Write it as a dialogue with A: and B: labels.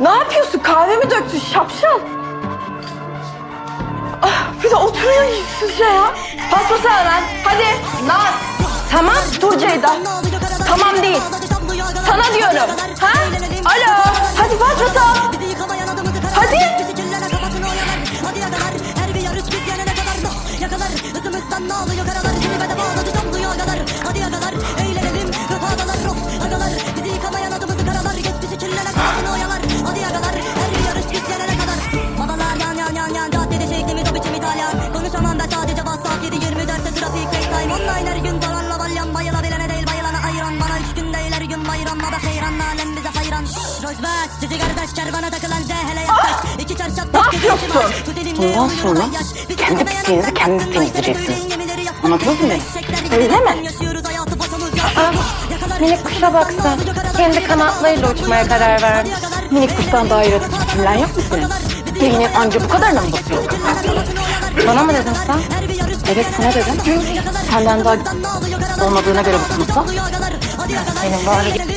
A: Ne yapıyorsun? Kahve mi döktün şapşal? Ah, bir de oturuyor yüzsüzce ya. Paspasa hemen. Hadi. Naz. Tamam dur Ceyda. Tamam değil. Sana diyorum. Ha? Alo. Hadi paspasa. Hadi.
B: Hadi yakalar hızımızdan ne alıyor karalar bayram baba heyran alem bize hayran Rojbet sizi kardeş kervana takılan zehele yaklaş iki çarşaf
A: Ne yapıyorsun?
C: Bundan sonra kendi pisliğinizi kendiniz temizleyeceksiniz. Anladınız mı beni?
A: Öyle mi?
D: Minik kuşa baksa kendi kanatlarıyla uçmaya karar vermiş.
A: Minik kuştan daha yaratıcı fikirler yok mu senin? Dilinin anca bu kadarına mı basıyor?
D: Bana mı dedin sen?
A: Evet sana dedim. Senden daha olmadığına göre bu sınıfta.
D: Var ya